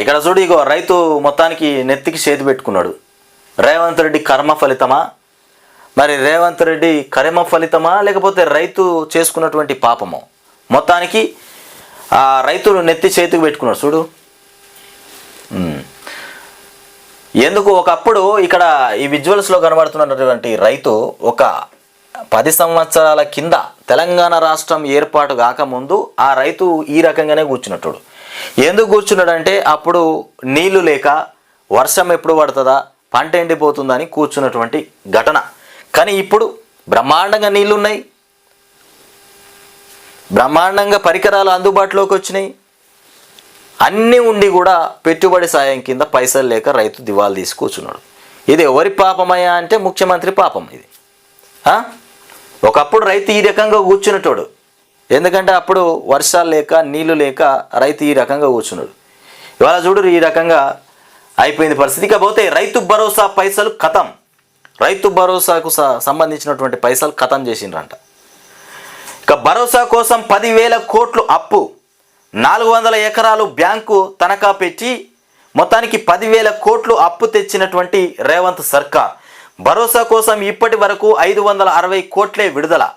ఇక్కడ చూడు ఇగో రైతు మొత్తానికి నెత్తికి చేతి పెట్టుకున్నాడు. రేవంత్ రెడ్డి కర్మ ఫలితమా? మరి రేవంత్ రెడ్డి కర్మ ఫలితమా? లేకపోతే రైతు చేసుకున్నటువంటి పాపము? మొత్తానికి ఆ రైతులు నెత్తి చేతికి పెట్టుకున్నాడు చూడు. ఎందుకు? ఒకప్పుడు ఇక్కడ ఈ విజువల్స్లో కనబడుతున్నటువంటి రైతు ఒక పది సంవత్సరాల కింద తెలంగాణ రాష్ట్రం ఏర్పాటు కాకముందు ఆ రైతు ఈ రకంగానే కూర్చున్నట్టుడు. ఎందుకు కూర్చున్నాడంటే అప్పుడు నీళ్ళు లేక వర్షం ఎప్పుడు పడుతుందా? పంట ఎండిపోతుందని కూర్చున్నటువంటి ఘటన. కానీ ఇప్పుడు బ్రహ్మాండంగా నీళ్ళున్నాయి. బ్రహ్మాండంగా పరికరాలు అందుబాటులోకి వచ్చినాయి. అన్నీ ఉండి కూడా పెట్టుబడి సాయం కింద పైసలు లేక రైతు దివాలు తీసి కూర్చున్నాడు. ఇది ఎవరి పాపమయ్యా అంటే ముఖ్యమంత్రి పాపం ఇది. ఒకప్పుడు రైతు ఈ రకంగా కూర్చునేటోడు ఎందుకంటే అప్పుడు వర్షాలు లేక నీళ్ళు లేక రైతు ఈ రకంగా కూర్చున్నాడు. ఇవాళ చూడు ఈ రకంగా అయిపోయింది పరిస్థితి. ఇకపోతే రైతు భరోసా పైసలు కథం రైతు భరోసాకు స- సంబంధించినటువంటి పైసలు కథం చేసిండ్రంట. ఇక భరోసా కోసం పదివేల కోట్లు అప్పు. నాలుగు వందల ఎకరాలు బ్యాంకు తనఖా పెట్టి మొత్తానికి పదివేల కోట్లు అప్పు తెచ్చినటువంటి రేవంత్ సర్కార్. భరోసా కోసం ఇప్పటి వరకు ఐదు వందల అరవై కోట్లే విడుదల.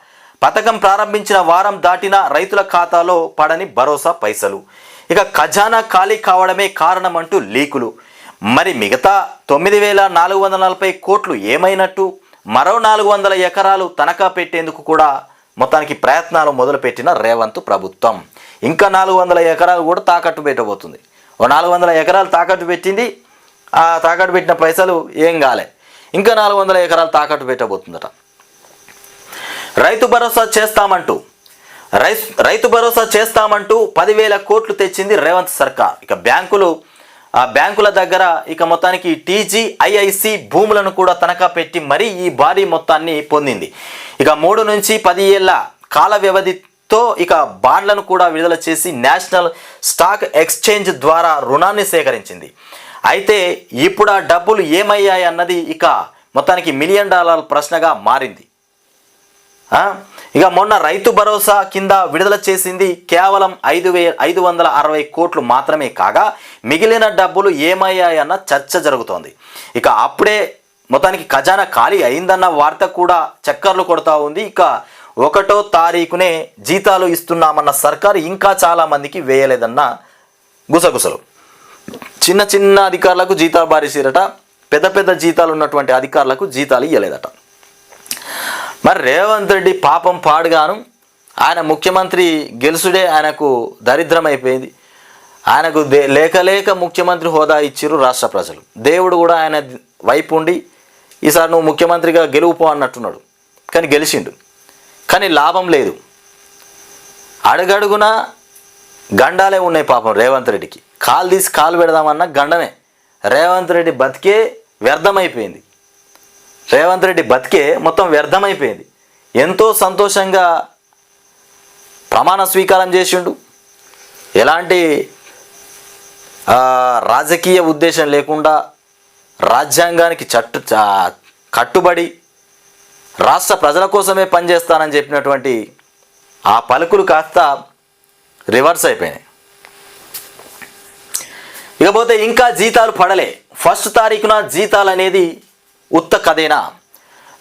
పథకం ప్రారంభించిన వారం దాటిన రైతుల ఖాతాలో పడని భరోసా పైసలు. ఇక ఖజానా ఖాళీ కావడమే కారణమంటూ లీకులు. మరి మిగతా తొమ్మిది వేల నాలుగు వందల నలభై కోట్లు ఏమైనట్టు? మరో నాలుగు వందల ఎకరాలు తనఖా పెట్టేందుకు కూడా మొత్తానికి ప్రయత్నాలు మొదలుపెట్టిన రేవంత్ ప్రభుత్వం. ఇంకా నాలుగు వందల ఎకరాలు కూడా తాకట్టు పెట్టబోతుంది. ఓ నాలుగు వందల ఎకరాలు తాకట్టు పెట్టింది. ఆ తాకట్టు పెట్టిన పైసలు ఏం కాలే. ఇంకా నాలుగు వందల ఎకరాలు తాకట్టు పెట్టబోతుందట. రైతు భరోసా చేస్తామంటూ రైస్ రైతు భరోసా చేస్తామంటూ పదివేల కోట్లు తెచ్చింది రేవంత్ సర్కార్. ఇక బ్యాంకులు ఆ బ్యాంకుల దగ్గర ఇక మొత్తానికి టీజీ ఐఐసి భూములను కూడా తనఖా పెట్టి మరీ ఈ భారీ మొత్తాన్ని పొందింది. ఇక మూడు నుంచి పది ఏళ్ళ కాల వ్యవధితో ఇక బాండ్లను కూడా విడుదల చేసి నేషనల్ స్టాక్ ఎక్స్చేంజ్ ద్వారా రుణాన్ని సేకరించింది. అయితే ఇప్పుడు ఆ డబ్బులు ఏమయ్యాయి అన్నది ఇక మొత్తానికి మిలియన్ డాలర్ ప్రశ్నగా మారింది. ఇక మొన్న రైతు భరోసా కింద విడుదల చేసింది కేవలం ఐదు వే ఐదు వందల అరవై కోట్లు మాత్రమే కాగా మిగిలిన డబ్బులు ఏమయ్యాయన్న చర్చ జరుగుతోంది. ఇక అప్పుడే మొత్తానికి ఖజానా ఖాళీ అయిందన్న వార్త కూడా చక్కర్లు కొడతా ఉంది. ఇక ఒకటో తారీఖునే జీతాలు ఇస్తున్నామన్న సర్కారు ఇంకా చాలామందికి వేయలేదన్న గుసగుసలు. చిన్న చిన్న అధికారులకు జీతాలు బారేసిరట పెద్ద పెద్ద జీతాలు ఉన్నటువంటి అధికారులకు జీతాలు ఇవ్వలేదట మరి రేవంత్ రెడ్డి పాపం పాడుగాను. ఆయన ముఖ్యమంత్రి గెలుసుడే ఆయనకు దరిద్రమైపోయింది. ఆయనకు దే లేకలేక ముఖ్యమంత్రి హోదా ఇచ్చిర్రు రాష్ట్ర ప్రజలు. దేవుడు కూడా ఆయన వైపు ఉండి ఈసారి నువ్వు ముఖ్యమంత్రిగా గెలువుపో అన్నట్టున్నాడు. కానీ గెలిచిండు. కానీ లాభం లేదు. అడుగడుగున గండాలే ఉన్నాయి పాపం రేవంత్ రెడ్డికి. కాలు తీసి కాలు పెడదామన్నా గండమే. రేవంత్ రెడ్డి బతికే వ్యర్థమైపోయింది. రేవంత్ రెడ్డి బతికే మొత్తం వ్యర్థమైపోయింది. ఎంతో సంతోషంగా ప్రమాణ స్వీకారం చేసిండు. ఎలాంటి రాజకీయ ఉద్దేశం లేకుండా రాజ్యాంగానికి చట్టు కట్టుబడి రాష్ట్ర ప్రజల కోసమే పనిచేస్తానని చెప్పినటువంటి ఆ పలుకులు కాస్త రివర్స్ అయిపోయినాయి. ఇకపోతే ఇంకా జీతాలు పడలే. ఫస్ట్ తారీఖున జీతాలు అనేది ఉత్త కథేనా?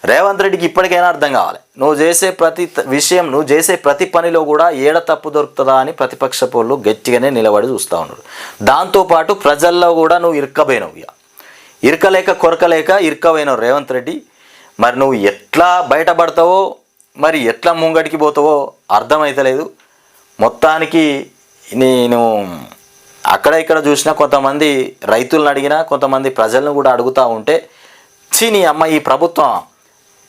రేవంత్ రెడ్డికి ఇప్పటికైనా అర్థం కావాలి. నువ్వు చేసే ప్రతి విషయం నువ్వు చేసే ప్రతి పనిలో కూడా ఏడ తప్పు దొరుకుతుందా అని ప్రతిపక్ష పోళ్ళు గట్టిగానే నిలబడి చూస్తూ ఉన్నారు. దాంతోపాటు ప్రజల్లో కూడా నువ్వు ఇరుక్కబోయినవు ఇక ఇరకలేక కొరకలేక ఇరుక్కబోయినావు రేవంత్ రెడ్డి. మరి నువ్వు ఎట్లా బయటపడతావో మరి ఎట్లా ముంగడికి పోతావో అర్థమైతలేదు. మొత్తానికి నేను అక్కడ ఇక్కడ చూసినా కొంతమంది రైతులను అడిగినా కొంతమంది ప్రజలను కూడా అడుగుతూ ఉంటే చీ నీ అమ్మ ఈ ప్రభుత్వం.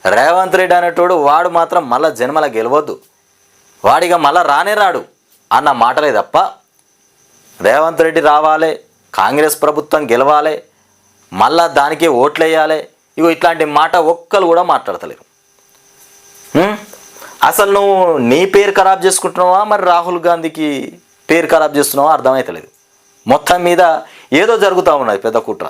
రేవంత్ రెడ్డి అనేటోడు వాడు మాత్రం మళ్ళా జన్మల గెలవద్దు. వాడిగా మళ్ళా రానే రాడు అన్న మాటలే తప్ప రేవంత్ రెడ్డి రావాలి కాంగ్రెస్ ప్రభుత్వం గెలవాలి మళ్ళా దానికే ఓట్లు వేయాలి ఇగో ఇట్లాంటి మాట ఒక్కరు కూడా మాట్లాడతలేరు. అసలు నువ్వు నీ పేరు ఖరాబ్ చేసుకుంటున్నావా? మరి రాహుల్ గాంధీకి పేరు ఖరాబ్ చేస్తున్నావా? అర్థమైతలేదు. మొత్తం మీద ఏదో జరుగుతూ ఉన్నది పెద్ద కుట్ర.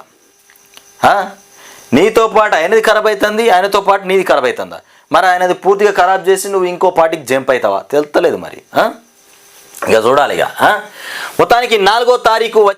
నీతో పాటు ఆయనది ఖరాబ్ అవుతుంది ఆయనతో పాటు నీది ఖరాబ్ అవుతుందా మరి ఆయనది పూర్తిగా ఖరాబ్ చేసి నువ్వు ఇంకో పార్టీకి జంప్ అవుతావా తెలుస్తలేదు మరి ఆ? ఇక చూడాలి ఇక ఆ? మొత్తానికి నాలుగో తారీఖు వచ్చి